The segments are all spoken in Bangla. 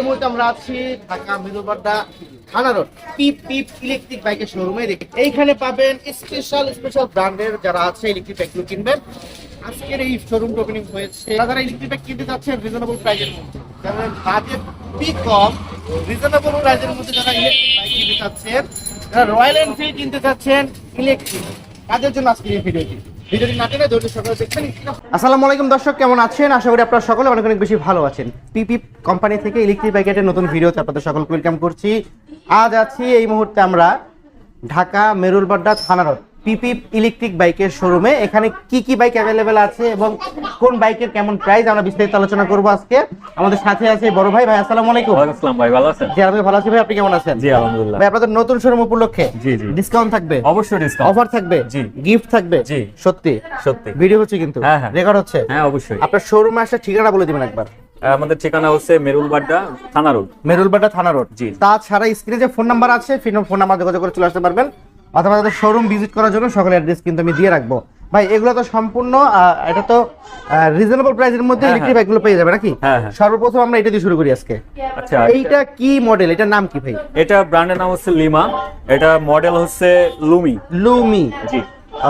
এই মুহূর্তে আমরা আছি ঢাকা মিরুবাড্ডা থানা রোড, পিপ পিপ ইলেকট্রিক বাইকের শোরুমে এইখানে পাবেন স্পেশাল স্পেশাল ব্র্যান্ডের যারা আছে ইলেকট্রিক বাইকগুলো কিনবেন। আজকের এই শোরুম ওপেনিং হয়েছে। যারা ইলেকট্রিক বাইক কিনতে যাচ্ছেন রিজনেবল প্রাইসের মধ্যে। যারা বাজেট খুবই কম রিজনেবল প্রাইসের মধ্যে যারা ইলেকট্রিক বাইক কিনতে চাচ্ছেন যারা রয়্যাল এনফিল্ড কিনতে চাচ্ছেন ইলেকট্রিক তাদের জন্য আজকের এই ভিডিওটি আসসালামু আলাইকুম দর্শক, কেমন আছেন? আশা করি আপনারা সকলে অনেক অনেক বেশি ভালো আছেন। পিপি কোম্পানি থেকে ইলেকট্রিক বাইকের নতুন ভিডিওতে আপনাদের সকলকে ওয়েলকাম করছি। আজ আছি এই মুহূর্তে আমরা ঢাকা মেরুলবাড্ডা থানারত পিপি ইলেকট্রিক বাইকের শোরুমে এখানে কি কি বাইক অ্যাভেলেবেল আছে এবং কোন বাইকের কেমন প্রাইস আমরা বিস্তারিত আলোচনা করব আজকে। আমাদের সাথে আছে বড় ভাই। ভাই আসসালামু আলাইকুম। ওয়ালাইকুম আসসালাম ভাই ভালো আছেন? জি আমি ভালো আছি ভাই। আপনি কেমন আছেন? জি আলহামদুলিল্লাহ। ভাই আপনাদের নতুন শোরুম উপলক্ষে জি, জি। ডিসকাউন্ট থাকবে? অবশ্যই ডিসকাউন্ট অফার থাকবে? জি। গিফট থাকবে? জি। সত্যি? সত্যি। ভিডিও হচ্ছে কিন্তু। হ্যাঁ, হ্যাঁ। রেকর্ড হচ্ছে? হ্যাঁ অবশ্যই। আপনার শোরুমে আসার ঠিকানা বলে দিবেন একবার। আমাদের ঠিকানা হচ্ছে মেরুলবাড্ডা থানা রোড। মেরুলবাড্ডা থানা রোড। জি। তাছাড়া স্ক্রিনে যে ফোন নাম্বার আছে ফোন নাম্বার যোগাযোগ করে চলে আসতে পারবেন। অথবা তাদের শোরুম ভিজিট করার জন্য সকলের অ্যাড্রেস কিন্তু আমি দিয়ে রাখব। ভাই এগুলো তো সম্পূর্ণ এটা তো রিজনেবল প্রাইসের মধ্যে ইলেকট্রিক। বাইকগুলো পেয়ে যাবে নাকি? হ্যাঁ, হ্যাঁ। সর্বপ্রথম আমরা এটা দিয়ে শুরু করি আজকে। আচ্ছা। এইটা কি মডেল এটার নাম কি ভাই? এটা ব্র্যান্ডের নাম হচ্ছে লিমা এটা মডেল হচ্ছে লুমি লুমি জি।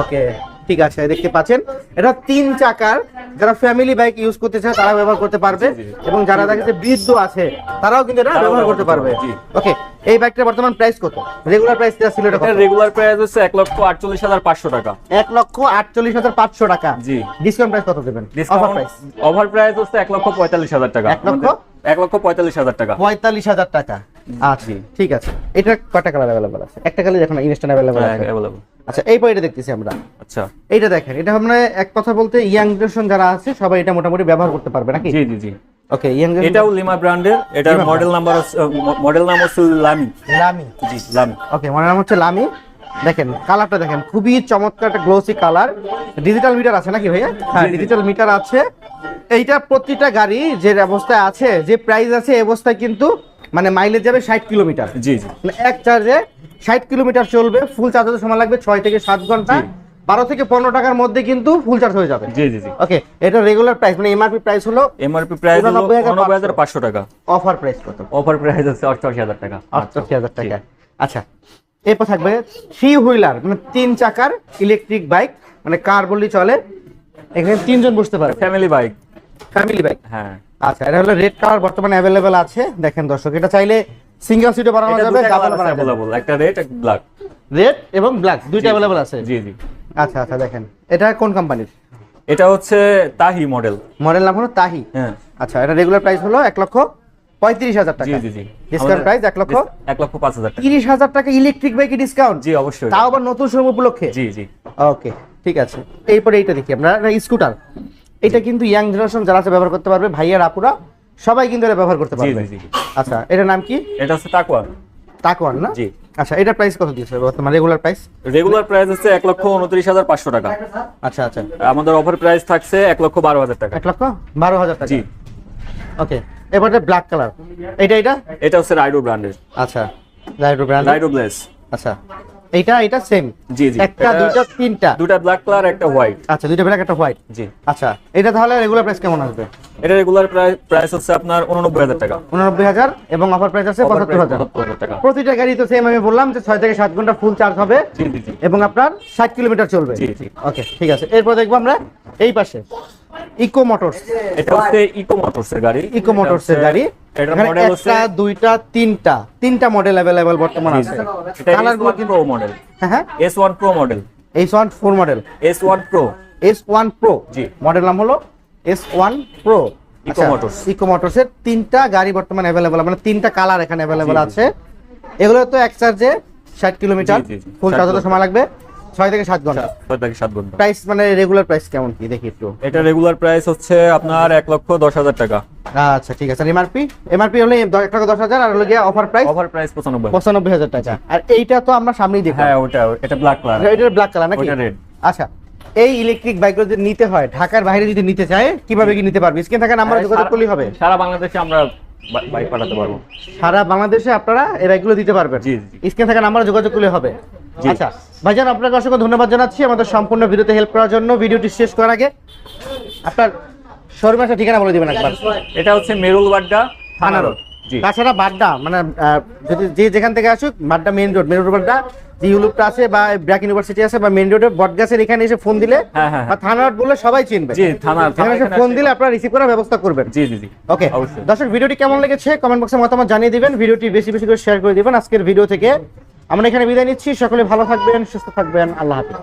ওকে ঠিক আছে দেখতে পাচ্ছেন। এটা তিন চাকার যারা ফ্যামিলি বাইক ইউজ করতে চায় তারা ব্যবহার করতে পারবে। এবং যারা দেখেছে বৃদ্ধ আছে তারাও কিন্তু এটা ব্যবহার করতে পারবে। ওকে এই বাইকটার বর্তমান প্রাইস কত? রেগুলার প্রাইস ছিল এটা রেগুলার প্রাইস হচ্ছে এক লক্ষ আটচল্লিশ হাজার পাঁচশো টাকা। এক লক্ষ আটচল্লিশ হাজার পাঁচশো টাকা। জি। ডিসকাউন্ট প্রাইস কত দেবেন? Offer discount price over price হচ্ছে এক লক্ষ পঁয়তাল্লিশ হাজার টাকা। এক লক্ষ? আমাদের- এক লক্ষ পঁয়তাল্লিশ হাজার টাকা। পঁয়তাল্লিশ হাজার টাকা। আচ্ছা ঠিক আছে। এটা কয়টা কালার অ্যাভেলেবল আছে? একটা কালার এখন ইনস্ট্যান্ট অ্যাভেলেবল হ্যাঁ, আছে। available। আচ্ছা এই পয়টা দেখতেছি আমরা। আচ্ছা। এইটা দেখেন এটা আমরা এক কথা বলতে ইয়াং জেনারেশন যারা আছে সবাই এটা মোটামুটি ব্যবহার করতে পারবে নাকি? জি জি জি। ওকে ইয়াং এটাও লিমা ব্র্যান্ডের এটার মডেল নাম্বার মডেল নাম হচ্ছে লামি। লামি। জি লামি। ওকে মনে নাম হচ্ছে লামি। দেখেন কালারটা দেখেন খুবই চমৎকার একটা গ্লোসি কালার ডিজিটাল মিটার আছে নাকি ভাইয়া? হ্যাঁ। ডিজিটাল মিটার আছে। এইটা প্রতিটা গাড়ি যে অবস্থায় আছে যে প্রাইস আছে এই অবস্থায় কিন্তু মানে মাইলেজ যাবে ষাট কিলোমিটার জি জি। মানে এক চার্জে ষাট কিলোমিটার চলবে ফুল চার্জ হতে সময় লাগবে ছয় থেকে সাত ঘণ্টা। বারো থেকে পনেরো টাকার মধ্যে কিন্তু ফুল চার্জ হয়ে যাবে। জি জি জি। ওকে এটা রেগুলার প্রাইস মানে এমআরপি প্রাইস হলো এমআরপি প্রাইস হলো 89,500 উননব্বই হাজার পাঁচশো টাকা। অফার প্রাইস কত? অফার প্রাইস হচ্ছে অষ্টআশি হাজার টাকা। আটষট্টি হাজার টাকা আচ্ছা এরপর থাকবে থ্রি হুইলার মানে তিন চাকার ইলেকট্রিক বাইক মানে কার বললেই চলে। এখানে তিনজন বসতে পারে ফ্যামিলি বাইক ফ্যামিলি বাইক হ্যাঁ। আচ্ছা এটা হলো রেড কালার বর্তমানে অ্যাভেলেবেল আছে। দেখেন দর্শক এটা চাইলে সিঙ্গেল সিটে বানানো যাবে ডাবল বানানো যাবে একটা রেড একটা ব্ল্যাক রেড এবং ব্ল্যাক দুইটা অ্যাভেলেবেল আছে? জি জি। আচ্ছা আচ্ছা দেখেন। এটা কোন কোম্পানির এটা হচ্ছে তাহি মডেল মডেল নাম হলো তাহি? হ্যাঁ। আচ্ছা এটা রেগুলার প্রাইস হলো এক লক্ষ পঁয়ত্রিশ হাজার টাকা। জি জি জি। ডিসকাউন্ট প্রাইস এক লক্ষ dis- এক লক্ষ পাঁচ হাজার টাকা। তিরিশ হাজার টাকা ইলেকট্রিক বাইকে ডিসকাউন্ট জি অবশ্যই। তাও আবার নতুন শোরুম উপলক্ষে? জি জি। ওকে ঠিক আছে। এরপরে এইটা দেখি আমরা। স্কুটার এটা কিন্তু ইয়াং জেনারেশন যারা আছে ব্যবহার করতে পারবে। ভাইয়ার আপুরা সবাই কিন্তু এটা ব্যবহার করতে পারবে। আচ্ছা এটার নাম কি? এটা হচ্ছে তাকওয়া তাকওয়ান না? জি। আচ্ছা এটা প্রাইস কত দিয়েছে বর্তমান? রেগুলার প্রাইস রেগুলার প্রাইস হচ্ছে এক লক্ষ উনত্রিশ হাজার পাঁচশো টাকা। আচ্ছা আচ্ছা। আমাদের অফার প্রাইস থাকছে এক লক্ষ বারো হাজার টাকা। এক লক্ষ বারো হাজার টাকা? জি। ওকে এবারে ব্ল্যাক কালার এইটা এটা? এটা হচ্ছে রাইডো ব্র্যান্ডের আচ্ছা রাইডো ব্র্যান্ড রাইডো ব্লেস আচ্ছা এইটা এটা সেম জি জি। একটা এটা- দুইটা তিনটা। দুটা ব্ল্যাক কালার একটা হোয়াইট আচ্ছা দুইটা ব্ল্যাক একটা হোয়াইট জি। আচ্ছা এটা তাহলে রেগুলার প্রাইস কেমন আসবে? এটা রেগুলার প্রাইস হচ্ছে আপনার উননব্বই হাজার টাকা। উননব্বই হাজার এবং অফার প্রাইস আছে Offer পঁচাত্তর price হাজার 75,000 টাকা। প্রতিটা গাড়ি তো সেম আমি বললাম যে ছয় থেকে সাত ঘণ্টা ফুল চার্জ হবে এবং আপনার ষাট কিলোমিটার চলবে। জি, জি। ওকে ঠিক আছে। এরপর দেখব আমরা এই পাশে। ইকো মোটরস এটা হচ্ছে ইকো মোটরস এর গাড়ি। ইকো মোটরস এর গাড়ি। এটা মডেল হচ্ছে দুইটা তিনটা। তিনটা মডেল অ্যাভেলেবল বর্তমান আছে। এটা কালারগুলো S1 Pro মডেল হ্যাঁ হ্যাঁ। S one pro model S one four model S one pro S one pro জি। মডেল নাম হলো S one pro. Eco Motors এর তিনটা গাড়ি বর্তমানে অ্যাভেলেবল মানে তিনটা কালার এখানে অ্যাভেলেবল। আছে। এগুলো তো এক চার্জে ষাট কিলোমিটার। ফুল 60 চার্জ হতে সময় লাগবে? ছয় থেকে সাত ঘণ্টা। ছয় থেকে সাত ঘণ্টা। প্রাইস মানে রেগুলার প্রাইস কেমন কি? দেখি একটু। এটা রেগুলার প্রাইস হচ্ছে আপনার এক লক্ষ দশ হাজার টাকা। আচ্ছা ঠিক আছে। এমআরপি এমআরপি হলে এক টাকা দশ হাজার আর হলো গিয়ে অফার প্রাইস অফার প্রাইস পঁচানব্বই। পঁচানব্বই হাজার টাকা। আর এইটা তো আমরা সামনেই দেখি হ্যাঁ ওটা এটা ব্ল্যাক কালার এটা ব্ল্যাক কালার নাকি। আচ্ছা এই ইলেকট্রিক বাইকগুলো যদি নিতে হয় ঢাকার বাইরে যদি নিতে চায় কীভাবে কি নিতে পারবে? স্ক্রিন থাকা নাম্বার যোগাযোগ করলেই হবে। সারা বাংলাদেশে আমরা বাইক পাঠাতে পারব। সারা বাংলাদেশে আপনারা এই বাইকগুলো দিতে পারবেন। জি, জি। স্ক্রিন থাকা নাম্বার যোগাযোগ করলে হবে। জি। আচ্ছা ভাইজান আপনাকে অসংখ্য ধন্যবাদ জানাচ্ছি আমাদের সম্পূর্ণ ভিডিওতে হেল্প করার জন্য। ভিডিওটি শেষ করার আগে আপনার শোরুমের ঠিকানা বলে দিবেন একবার। এটা হচ্ছে মেরুল বাড্ডা থানা রোড। তাছাড়া বাড্ডা মানে যে যেখান থেকে আসুক Badda main road main road Badda যে ইউলুপটা আছে বা ব্র্যাক ইউনিভার্সিটি আছে বা মেইন রোডে বটগাছের এখানে এসে ফোন দিলে হ্যাঁ, হ্যাঁ, বা থানা রোড বললে সবাই চিনবে। জি থানা এখানে এসে ফোন দিলে আপনারা রিসিভ করার ব্যবস্থা করবেন। জি জি জি। ওকে। দর্শক ভিডিওটি কেমন লেগেছে কমেন্ট বক্সে মতামত জানিয়ে দিবেন। ভিডিওটি বেশি বেশি করে শেয়ার করে দিবেন। আজকের ভিডিও থেকে আমরা এখানে বিদায় নিচ্ছি। সকলে ভালো থাকবেন সুস্থ থাকবেন। আল্লাহ হাফিজ।